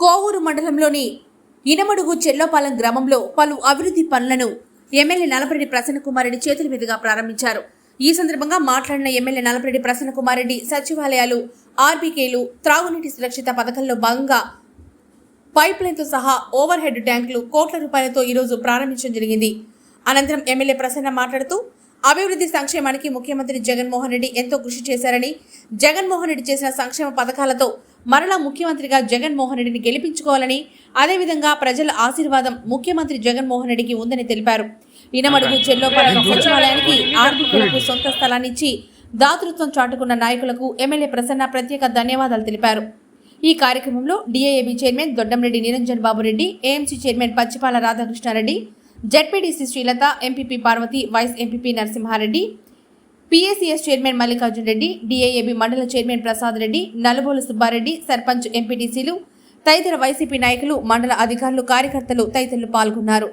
కోవూరు మండలంలోని ఇనమడుగు చెల్లోపాలెం గ్రామంలో పలు అభివృద్ధి పనులను ఎమ్మెల్యే నలపరెడ్డి ప్రసన్నకుమారెడ్డి చేతుల మీదుగా ప్రారంభించారు. ఈ సందర్భంగా మాట్లాడిన ఎమ్మెల్యే నలపరెడ్డి ప్రసన్నకుమారెడ్డి సచివాలయాలు ఆర్బీకేలు త్రాగునీటి సురక్షిత పథకంలో భాగంగా పైప్ లైన్తో సహా ఓవర్ హెడ్ ట్యాంకులు కోట్ల రూపాయలతో ఈరోజు ప్రారంభించడం జరిగింది. అనంతరం ఎమ్మెల్యే ప్రసన్న మాట్లాడుతూ అభివృద్ధి సంక్షేమానికి ముఖ్యమంత్రి జగన్మోహన్ రెడ్డి ఎంతో కృషి చేశారని జగన్మోహన్ రెడ్డి చేసిన సంక్షేమ పథకాలతో మరలా ముఖ్యమంత్రిగా జగన్మోహన్ రెడ్డిని గెలిపించుకోవాలని అదేవిధంగా ప్రజల ఆశీర్వాదం ముఖ్యమంత్రి జగన్మోహన్ రెడ్డికి ఉందని తెలిపారు. ఇనమడుగు చెల్లోపాలెం సచివాలయానికి ఆర్బీకులకు సొంత స్థలాన్నిచ్చి దాతృత్వం చాటుకున్న నాయకులకు ఎమ్మెల్యే ప్రసన్న ప్రత్యేక ధన్యవాదాలు తెలిపారు. ఈ కార్యక్రమంలో DAAB chairman Doddamreddy Niranjan Babureddy AMC chairman Pachipala Radhakrishnareddy ZPTC Srilatha MPP Parvathi vice MPP Narasimhareddy PACS chairman Mallikarjun Reddy DIAB mandal chairman Prasad Reddy Nalubolu Subbareddy sarpanch ఎంపీటీసీలు తదితర వైసీపీ నాయకులు మండల అధికారులు కార్యకర్తలు తదితరులు పాల్గొన్నారు.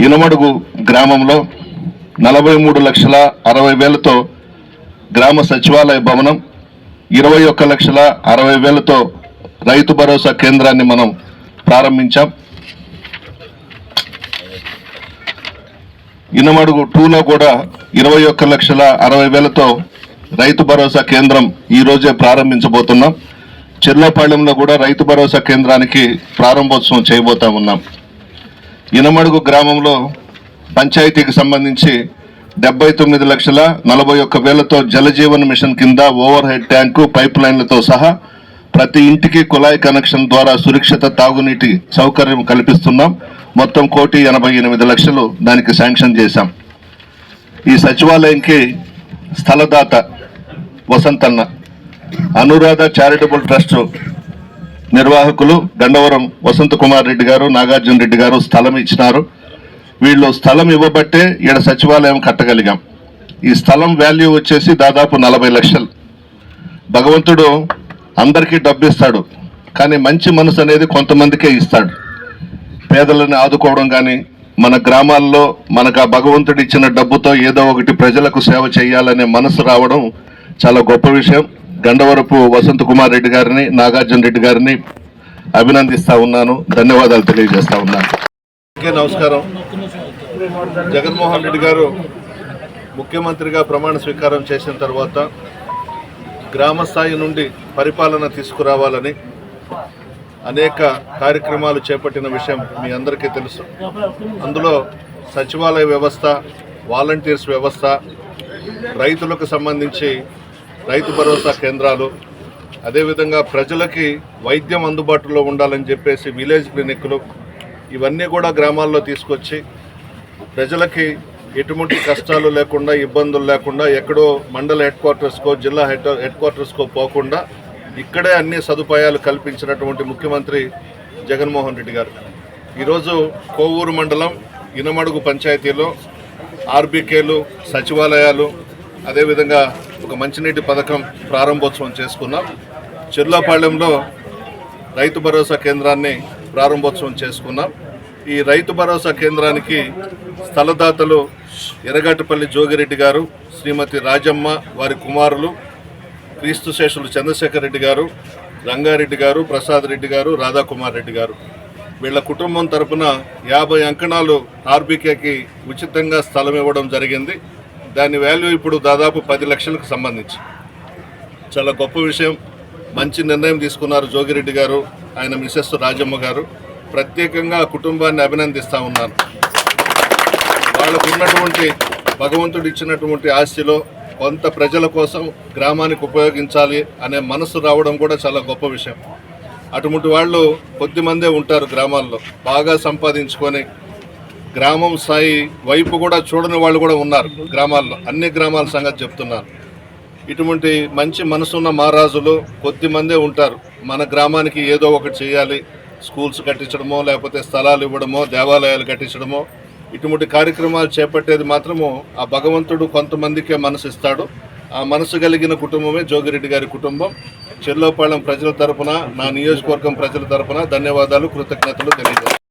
ఇనమడుగు గ్రామంలో నలభై మూడు లక్షల అరవై వేలతో గ్రామ సచివాలయ భవనం ఇరవై ఒక్క లక్షల అరవై వేలతో రైతు భరోసా కేంద్రాన్ని మనం ప్రారంభించాం. ఇనమడుగు టూలో కూడా ఇరవై ఒక్క లక్షల అరవై వేలతో రైతు భరోసా కేంద్రం ఈరోజే ప్రారంభించబోతున్నాం. చెర్లపాళెంలో కూడా రైతు భరోసా కేంద్రానికి ప్రారంభోత్సవం చేయబోతా ఉన్నాం. ఇనమడుగు గ్రామంలో పంచాయతీకి సంబంధించి డెబ్బై తొమ్మిది లక్షల నలభై ఒక్క వేలతో జలజీవన్ మిషన్ కింద ఓవర్ హెడ్ ట్యాంకు పైప్ లైన్లతో సహా ప్రతి ఇంటికి కుళాయి కనెక్షన్ ద్వారా సురక్షిత తాగునీటి సౌకర్యం కల్పిస్తున్నాం. మొత్తం కోటి ఎనభై ఎనిమిది లక్షలు దానికి శాంక్షన్ చేశాం. ఈ సచివాలయంకి స్థలదాత వసంతన్న అనురాధ చారిటబుల్ ట్రస్ట్ నిర్వాహకులు గండవరం వసంత కుమార్ రెడ్డి గారు నాగార్జున రెడ్డి గారు స్థలం ఇచ్చినారు. వీళ్ళు స్థలం ఇవ్వబట్టే ఈడ సచివాలయం కట్టగలిగాం. ఈ స్థలం వాల్యూ వచ్చేసి దాదాపు నలభై లక్షలు. భగవంతుడు అందరికీ డబ్బు ఇస్తాడు కానీ మంచి మనసు అనేది కొంతమందికే ఇస్తాడు. పేదలను ఆదుకోవడం కానీ మన గ్రామాల్లో మనకు ఆ భగవంతుడు ఇచ్చిన డబ్బుతో ఏదో ఒకటి ప్రజలకు సేవ చేయాలనే మనసు రావడం చాలా గొప్ప విషయం. గండవరపు వసంత్ కుమార్ రెడ్డి గారిని నాగార్జున రెడ్డి గారిని అభినందిస్తా ఉన్నాను. ధన్యవాదాలు తెలియజేస్తా ఉన్నాను. నమస్కారం. జగన్మోహన్ రెడ్డి గారు ముఖ్యమంత్రిగా ప్రమాణ స్వీకారం చేసిన తర్వాత గ్రామ స్థాయి నుండి పరిపాలన తీసుకురావాలని అనేక కార్యక్రమాలు చేపట్టిన విషయం మీ అందరికీ తెలుసు. అందులో సచివాలయ వ్యవస్థ వాలంటీర్స్ వ్యవస్థ రైతులకు సంబంధించి రైతు భరోసా కేంద్రాలు అదేవిధంగా ప్రజలకి వైద్యం అందుబాటులో ఉండాలని చెప్పేసి విలేజ్ క్లినిక్లు ఇవన్నీ కూడా గ్రామాల్లో తీసుకొచ్చి ప్రజలకి ఎటువంటి కష్టాలు లేకుండా ఇబ్బందులు లేకుండా ఎక్కడో మండల హెడ్ క్వార్టర్స్కో జిల్లా హెడ్ హెడ్ క్వార్టర్స్కో పోకుండా ఇక్కడే అన్ని సదుపాయాలు కల్పించినటువంటి ముఖ్యమంత్రి జగన్మోహన్ రెడ్డి గారు. ఈరోజు కోవూరు మండలం ఇనమడుగు పంచాయతీలో ఆర్బీకేలు సచివాలయాలు అదేవిధంగా ఒక మంచినీటి పథకం ప్రారంభోత్సవం చేసుకున్నాం. చెర్లాపాళెంలో రైతు భరోసా కేంద్రాన్ని ప్రారంభోత్సవం చేసుకున్నాం. ఈ రైతు భరోసా కేంద్రానికి స్థలదాతలు ఎరగటపల్లి జోగిరెడ్డి గారు శ్రీమతి రాజమ్మ వారి కుమారులు క్రీస్తు శేషులు చంద్రశేఖర్ రెడ్డి గారు రంగారెడ్డి గారు ప్రసాద్ రెడ్డి గారు రాధాకుమార్ రెడ్డి గారు. వీళ్ళ కుటుంబం తరపున యాభై అంకణాలు ఆర్బీకేకి ఉచితంగా స్థలం ఇవ్వడం జరిగింది. దాని వాల్యూ ఇప్పుడు దాదాపు పది లక్షలకు సంబంధించి. చాలా గొప్ప విషయం. మంచి నిర్ణయం తీసుకున్నారు జోగిరెడ్డి గారు ఆయన మిసెస్ రాజమ్మ గారు. ప్రత్యేకంగా ఆ కుటుంబాన్ని అభినందిస్తూ ఉన్నాను. వాళ్ళకు ఉన్నటువంటి భగవంతుడు ఇచ్చినటువంటి ఆస్తిలో కొంత ప్రజల కోసం గ్రామానికి ఉపయోగించాలి అనే మనసు రావడం కూడా చాలా గొప్ప విషయం. అటువంటి వాళ్ళు కొద్దిమందే ఉంటారు గ్రామాల్లో. బాగా సంపాదించుకొని గ్రామం స్థాయి వైపు కూడా చూడని వాళ్ళు కూడా ఉన్నారు గ్రామాల్లో. అన్ని గ్రామాల సంగతి చెప్తున్నాను ఇటువంటి మంచి మనసున్న మహారాజులు కొద్దిమందే ఉంటారు. మన గ్రామానికి ఏదో ఒకటి చేయాలి. స్కూల్స్ కట్టించడమో లేకపోతే స్థలాలు ఇవ్వడమో దేవాలయాలు కట్టించడమో ఇటువంటి కార్యక్రమాలు చేపట్టేది మాత్రము ఆ భగవంతుడు కొంతమందికే మనసు ఇస్తాడు. ఆ మనసు కలిగిన కుటుంబమే జోగిరెడ్డి గారి కుటుంబం. చెర్లోపాళెం ప్రజల తరపున నా నియోజకవర్గం ప్రజల తరపున ధన్యవాదాలు కృతజ్ఞతలు తెలియజేస్తాను